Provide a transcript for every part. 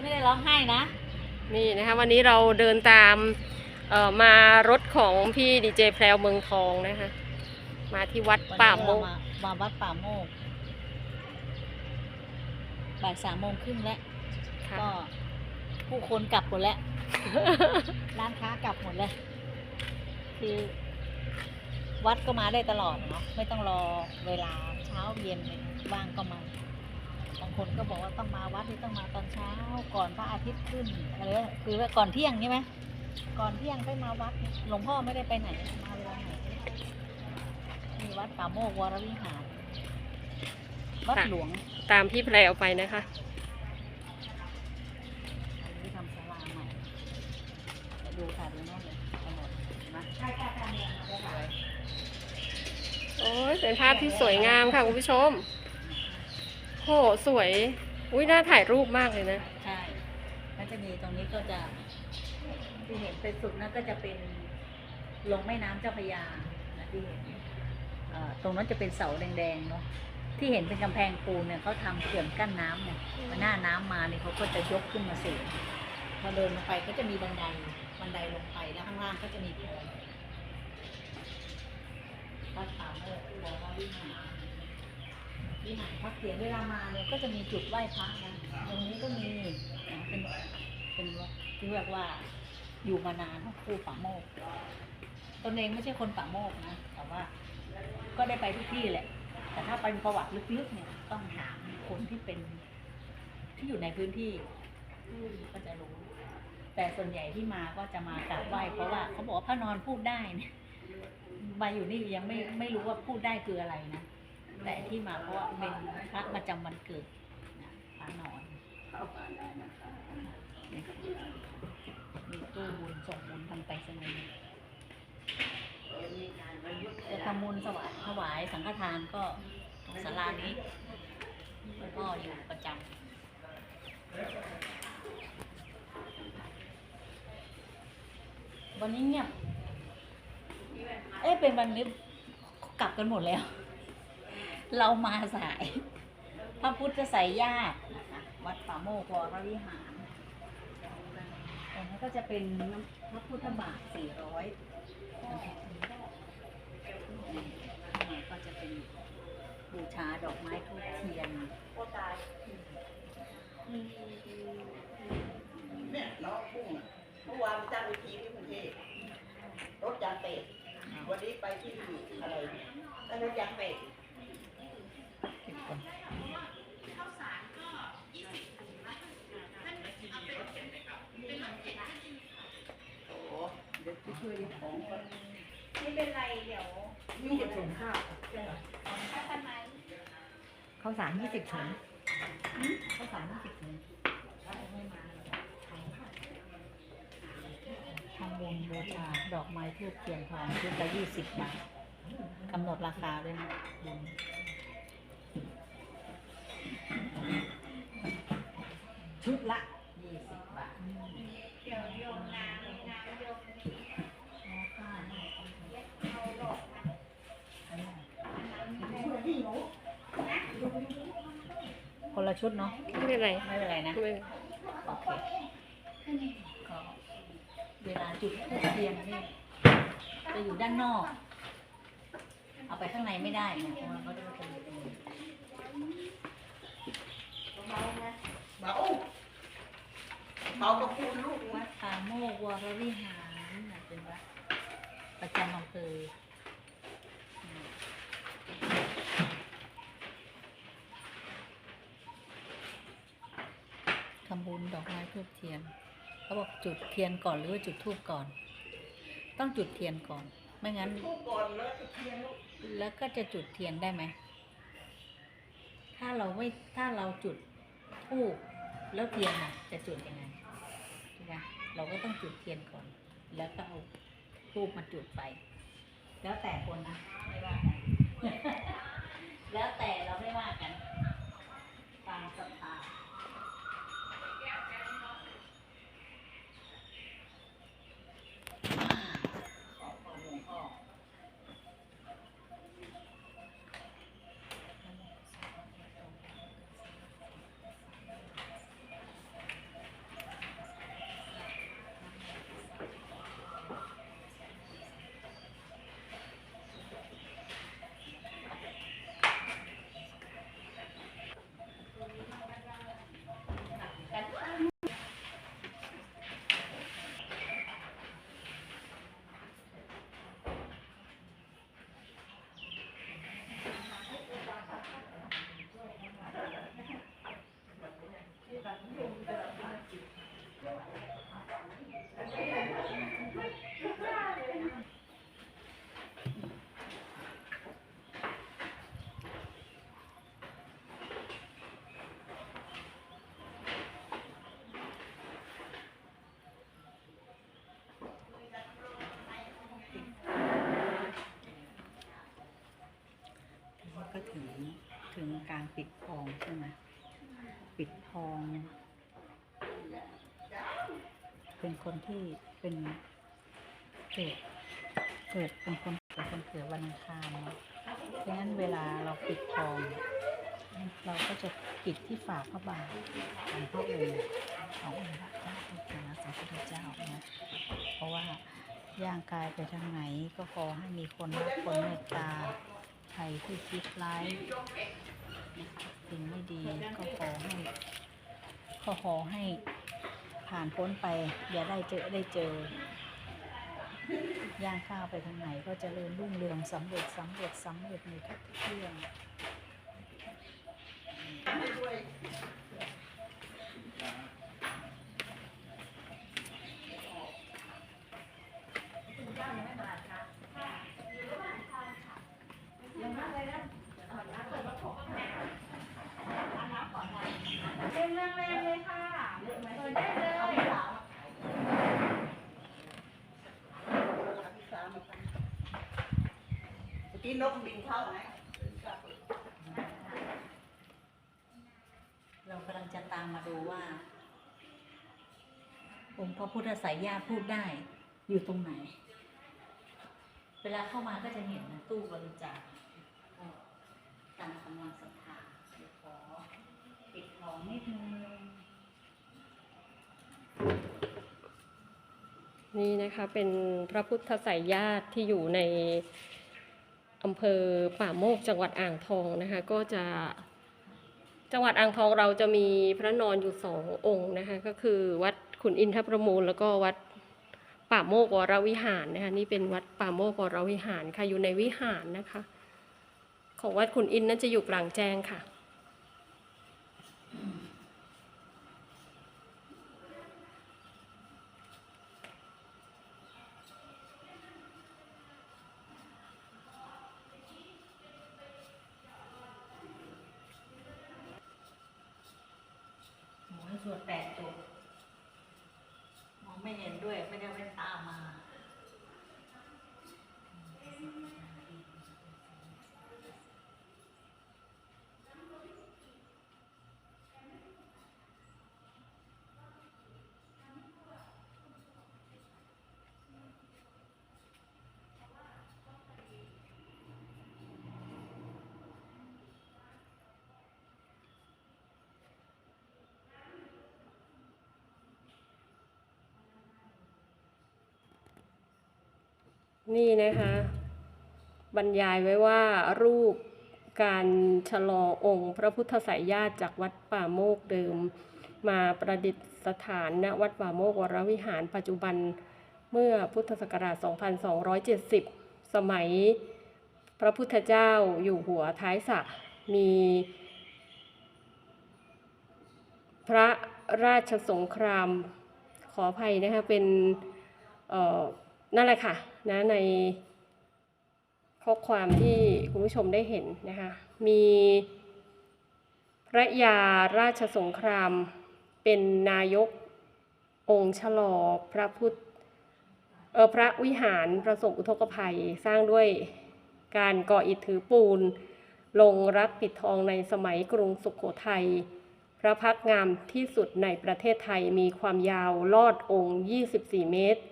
ไม่ได้ร้องไห้นะ นี่นะคะวันนี้เราเดินตามเอ่อมารถของพี่ดีเจแพรวเมืองทองนะคะ มาที่วัดวันป่านี้โมเรากมามาวัดป่าโมกบ่ายสามโมงครึ่งแล้ว ค่ะ ก็ผู้คนกลับหมดแล้ว ร้านค้ากลับหมดแล้ว คือ วัดก็มาได้ตลอดเนาะไม่ต้องรอเวลาเช้าเย็นเลยว่างก็มา บางคนก็บอกว่าต้องมาวัดที่ต้องมาตอนเช้า ก่อนพระอาทิตย์ขึ้นอะไรวะคือว่าก่อนเที่ยงใช่ไหมก่อนเที่ยงค่อยมาวัดหลวงพ่อไม่ได้ไปไหนมาเวลาไหนมีวัดป่าโมกวรวิหารวัดหลวงตามพี่แพรวไปนะคะที่ทำศาลาใหม่เดี๋ยวดูค่ะดูโน่นเลยไปหมดมาใช่ใช่ใช่เนี่ยมาได้เลยโอ้ยเป็นภาพที่สวยงามค่ะคุณผู้ชม โหสวย อุ้ยน่าถ่ายรูปมากเลยนะ ใช่แล้วจะมีตรงนี้ก็จะที่เห็นเป็นสุดนั่นก็จะเป็นลงแม่น้ำเจ้าพระยานะที่เห็นเอ่อตรงนั้นจะเป็นเสาแดงๆเนาะที่เห็นเป็นกำแพงปูนเนี่ยเขาทำเขื่อนกั้นน้ำเนี่ยพอหน้าน้ำมาเนี่ยเขาก็จะยกขึ้นมาสูงพอเดินลงไปก็จะมีบันไดบันไดลงไปแล้วข้างล่างก็จะมีโพรงวัดป่าโมกที่บอกว่าวิหาร วิหารพักเสียงเวลามาเนี่ยก็จะมีจุดไหว้พระนะตรงนี้ก็มีนะเป็นเป็นที่เรียกว่าอยู่มานานของครูป่าโมกตนเองไม่ใช่คนป่าโมกนะแต่ว่าก็ได้ไปทุกที่แหละ แต่ถ้าเป็นประวัติลึกๆเนี่ยต้องถามคนที่เป็นที่อยู่ในพื้นที่ก็จะรู้ แต่ส่วนใหญ่ที่มาก็จะมากราบไหว้เพราะว่าเขาบอกว่าพระนอนพูดได้เนี่ยมาอยู่นี่ยังไม่ไม่รู้ว่าพูดได้คืออะไรนะ แต่ที่มาเพราะว่าเป็นพระประจำวันเกิดนะพระนอนมีตู้บุญส่งบุญทำไปสนีย์จะทำบุญสวายถวายสังฆทานก็ตรงศาลานี้ก็อยู่ประจำวันนี้เงียบเอ๊ะเป็นวันนี้กลับกันหมดแล้ว เรามาสาย พระพุทธไสยญาตินะคะวัดป่าโมกวรวิหารตรงนี้ก็จะเป็นพระพุทธบาทสี่ร้อยก็จะเป็นบูชาดอกไม้ทูบเทียนเนี่ยน้องพุ่งอะเมื่อวานจ้างเวทีที่กรุงเทพรถยางเตะวันนี้ไปที่อะไรแล้วรถยางเตะโอ้เดี๋ยวไป ช่วยของก่อนไม่เป็นไรเดี๋ยวนี่จะส่งข้าวถ้าทำไมข้าวสารยี่สิบถุงข้าวสารยี่สิบถุงทำบุญบูชาดอกไม้ทูบเทียนทองชุดละยี่สิบบาทกำหนดราคาด้วยนะบุญชุดละยี่สิบบาท เดี๋ยวโยมนางนางโยมเอาดอกมา คน ละชุดเนาะไม่เป็นไรไม่เป็นไรนะไม่เป็นไรโอเคก็เวลาจุดธูปเทียนนี่จะอยู่ด้านนอก เอาไปข้างในไม่ได้เนี่ยเพราะว่าเขาจะเป็นตรงนี้เบาเบากับคุณลูกวันะดป่าโมกวรวิหารนะเป็นวัดประจำอำเภออืมทำบุญดอกไม้ ทูบเทียนเขาบอกจุดเทียนก่อนหรือว่าจุดทูบก่อน ต้องจุดเทียนก่อน ไม่งั้นลูกก่อนแล้วจะเทียนลูกแล้วก็จะจุดเทียนได้ไหมถ้าเราไม่ถ้าเราจุดธูปแล้วเทียนอะ จะจุดยังไงใช่ไหมเราก็ต้องจุดเทียนก่อน แล้วก็เอาธูปมาจุดไป แล้วแต่คนนะไม่ว่ากันแล้วแต่เราไม่ว่ากันตามศ การปิดทองใช่ไหมปิดทอง เป็นคนที่เป็นเกิดเกิดเป็นคนเป็นคนเกิดวันอังคารเนาะเพราะฉะนั้นเวลาเราปิดทอง เราก็จะปิดที่ฝาพระบาทของพระองค์ขององค์พระเจ้าพุทธนะสัมพุทธเจ้านะเพราะว่าย่างกายไปทางไหนก็ขอให้มีคนรักคนเมตตาใครที่คิดร้าย สิ่งไม่ดีก็ขอให้ขอขอให้ผ่านพ้นไป อย่าได้เจอได้เจอย่างก้าวไปทางไหนก็จเจริญรุ่งเรืองสำเร็จสำเร็จสำเร็จในทุกเรื่อง เล่นแรงๆเลยค่ะเปิดได้เลย นี้นกบินเข้าไหมเรากำลังจะตามมาดูว่า องค์พระพุทธสายญาติพูดได้อยู่ตรงไหน เวลาเข้ามาก็จะเห็นนะตู้บริจาคตามกำลังศรัทธาเดี๋ยวขอปิดของนิดนึงนี่นะคะเป็นพระพุทธสายญาติที่อยู่ใน อำเภอป่าโมกจังหวัดอ่างทองนะคะก็จะจังหวัดอ่างทองเราจะมีพระนอนอยู่สององค์นะคะก็คือวัดขุนอินทประมูล แล้วก็วัดป่าโมกวรวิหารนะคะนี่เป็นวัดป่าโมกวรวิหารค่ะอยู่ในวิหารนะคะ ของวัดขุนอินนั้นจะอยู่กลางแจ้งค่ะ นี่นะคะ บรรยายไว้ว่ารูปการชะลอองค์ พระพุทธสายญาติจากวัดป่าโมกเดิม มาประดิษฐานณวัดป่าโมกวรวิหารปัจจุบันเมื่อพุทธศักราช 2270 สมัยพระพุทธเจ้าอยู่หัวท้ายสระมี พระราชสงครามขออภัยนะคะเป็นนั่นแหละค่ะ นะในข้อความที่คุณผู้ชมได้เห็นนะคะ มีพระยาราชสงครามเป็นนายกองค์ชลอพระพุทธเออพระวิหารประสบอุทกภัยสร้างด้วยการก่ออิฐถือปูน ลงรักปิดทองในสมัยกรุงสุขโขทัย พระพักงามที่สุดในประเทศไทยมีความยาวลอดองค์ 24 เมตร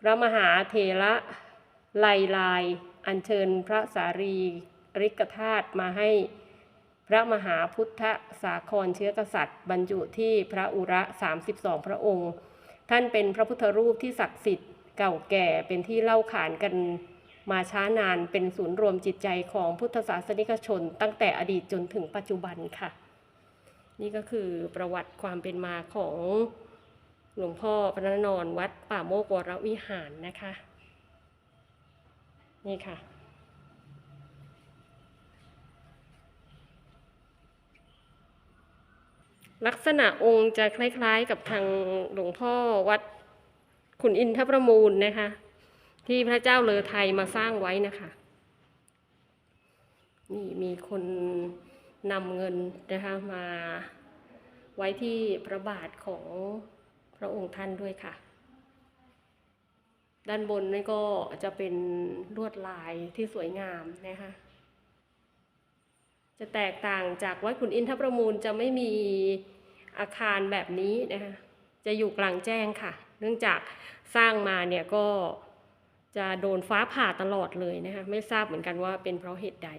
พระมหาเถระไลลาย อัญเชิญพระสารีริกธาตุมาให้พระมหาพุทธสาครเชื้อกษัตริย์ บรรจุที่พระอุระ 32 พระองค์ ท่านเป็นพระพุทธรูปที่ศักดิ์สิทธิ์เก่าแก่เป็นที่เล่าขานกันมาช้านานเป็นศูนย์รวมจิตใจของพุทธศาสนิกชน ตั้งแต่อดีตจนถึงปัจจุบันค่ะ นี่ก็คือประวัติความเป็นมาของ หลวงพ่อพระนอนวัดป่าโมกวรวิหารนะคะ นี่ค่ะ ลักษณะองค์จะคล้ายๆกับทางหลวงพ่อวัดขุนอินทประมูลนะคะ ที่พระเจ้าเลอไทยมาสร้างไว้นะคะ นี่มีคนนำเงินนะคะมาไว้ที่พระบาทของ พระองค์ท่านด้วยค่ะ ด้านบนนี่ก็จะเป็นลวดลายที่สวยงามนะคะจะแตกต่างจากวัดขุนอินทประมูลจะไม่มีอาคารแบบนี้นะคะจะอยู่กลางแจ้งค่ะ เนื่องจากสร้างมาเนี่ยก็จะโดนฟ้าผ่าตลอดเลยนะคะไม่ทราบเหมือนกันว่าเป็นเพราะเหตุใด